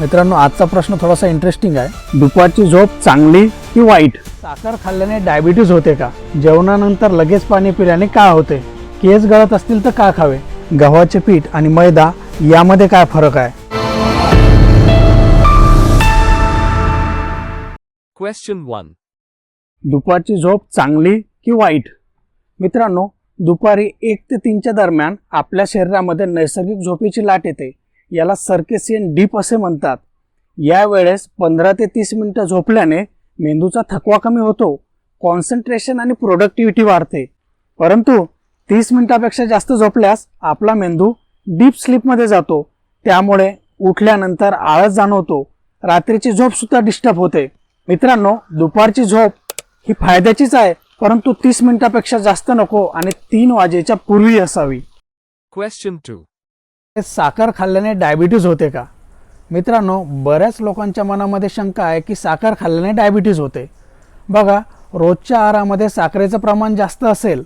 मित्रांनो आजचा प्रश्न थोडासा इंटरेस्टिंग आहे. दुपारची झोप चांगली की वाईट? साखर खाल्ल्याने डायबिटीज होते का? जेवणानंतर लगेच पाणी पिल्याने काय होते? केस गळत असतील तर का खावे? गव्हाचे पीठ आणि मैदा यामध्ये काय फरक आहे? Question 1. दुपारची झोप चांगली की वाईट? मित्रांनो दुपारी एक ते तीनच्या दरम्यान आपल्या शरीरामध्ये नैसर्गिक झोपेची लाट येते. याला सर्केसियन डीप असे म्हणतात. या वेळेस पंधरा ते तीस मिनिटं झोपल्याने मेंदूचा थकवा कमी होतो कॉन्सन्ट्रेशन आणि प्रोडक्टिव्हिटी वाढते. परंतु तीस मिनिटापेक्षा जास्त झोपल्यास आपला मेंदू डीप स्लीपमध्ये जातो. त्यामुळे उठल्यानंतर आळस जाणवतो. रात्रीची झोपसुद्धा डिस्टर्ब होते. मित्रांनो दुपारची झोप ही फायद्याचीच आहे परंतु तीस मिनिटापेक्षा जास्त नको आणि तीन वाजेच्या पूर्वी असावी. क्वेश्चन टू साखर खाल्ल्याने डायबिटीज होते का? मित्रांनो बऱ्याच लोकांच्या मनामध्ये शंका आहे की साखर खाल्ल्याने डायबिटीज होते. बघा रोजच्या आहारामध्ये साखरेचं प्रमाण जास्त असेल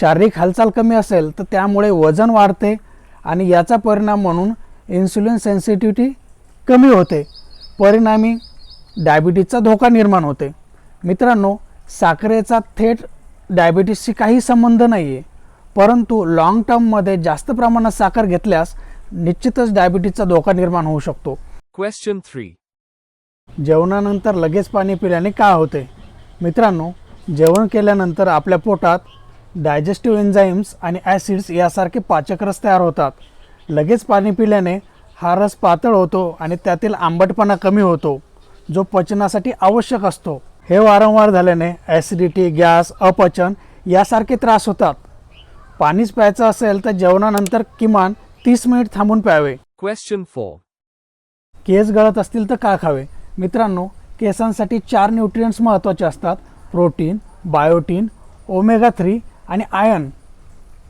शारीरिक हालचाल कमी असेल तर त्यामुळे वजन वाढते आणि याचा परिणाम म्हणून इन्सुलिन सेन्सिटिव्हिटी कमी होते. परिणामी डायबिटीजचा धोका निर्माण होते. मित्रांनो साखरेचा थेट डायबिटीजशी काही संबंध नाही आहे परंतु लाँग टर्ममध्ये जास्त प्रमाणात साखर घेतल्यास निश्चितच डायबिटीजचा धोका निर्माण होऊ शकतो. Question 3. जेवणानंतर लगेच पाणी पिल्याने काय होते? मित्रांनो जेवण केल्यानंतर आपल्या पोटात डायजेस्टिव्ह एन्झाईम्स आणि ॲसिड्स यासारखे पाचक रस तयार होतात. लगेच पाणी पिल्याने हा रस पातळ होतो आणि त्यातील आंबटपणा कमी होतो जो पचनासाठी आवश्यक असतो. हे वारंवार झाल्याने ॲसिडिटी गॅस अपचन यासारखे त्रास होतात. पाणीच प्यायचं असेल तर जेवणानंतर किमान तीस मिनिट थांबून प्यावे. Question 4. केस गळत असतील तर का खावे? मित्रांनो केसांसाठी चार न्यूट्रियंट्स महत्त्वाचे असतात. प्रोटीन बायोटीन ओमेगा थ्री आणि आयर्न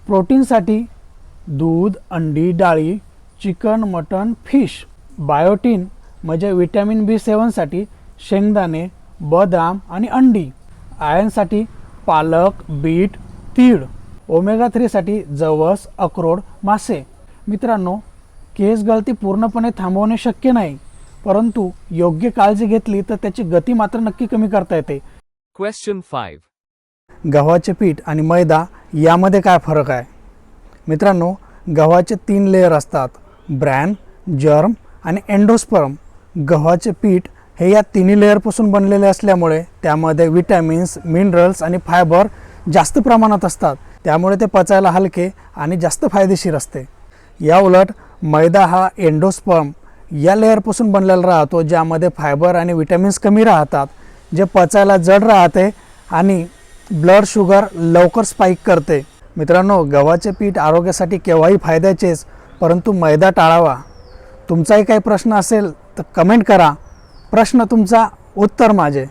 प्रोटीनसाठी दूध अंडी डाळी चिकन मटन फिश. बायोटीन म्हणजे विटॅमिन बी सेवनसाठी शेंगदाणे बदाम आणि अंडी. आयर्नसाठी पालक बीट तीळ. ओमेगा थ्रीसाठी जवस अक्रोड मासे. मित्रांनो केस गळती पूर्णपणे थांबवणे शक्य नाही परंतु योग्य काळजी घेतली तर त्याची गती मात्र नक्की कमी करता येते. Question 5. गव्हाचे पीठ आणि मैदा यामध्ये काय फरक आहे? मित्रांनो गव्हाचे तीन लेयर असतात ब्रॅन जर्म आणि एंडोस्पर्म. गव्हाचे पीठ हे या तिन्ही लेअरपासून बनलेले असल्यामुळे त्यामध्ये विटॅमिन्स मिनरल्स आणि फायबर जास्त प्रमाणात असतात. त्यामुळे ते पचायला हलके आणि जास्त फायदेशीर असते. या उलट मैदा हा एंडोस्पर्म या लेअरपासून बनलेला राहतो ज्यामध्ये फायबर आणि विटॅमिन्स कमी राहतात जे पचायला जड राहते आणि ब्लड शुगर लवकर स्पाईक करते. मित्रांनो गव्हाचे पीठ आरोग्यासाठी केव्हाही फायद्याचेच परंतु मैदा टाळावा. तुमचाही काही प्रश्न असेल तर कमेंट करा. प्रश्न तुमचा उत्तर माझे.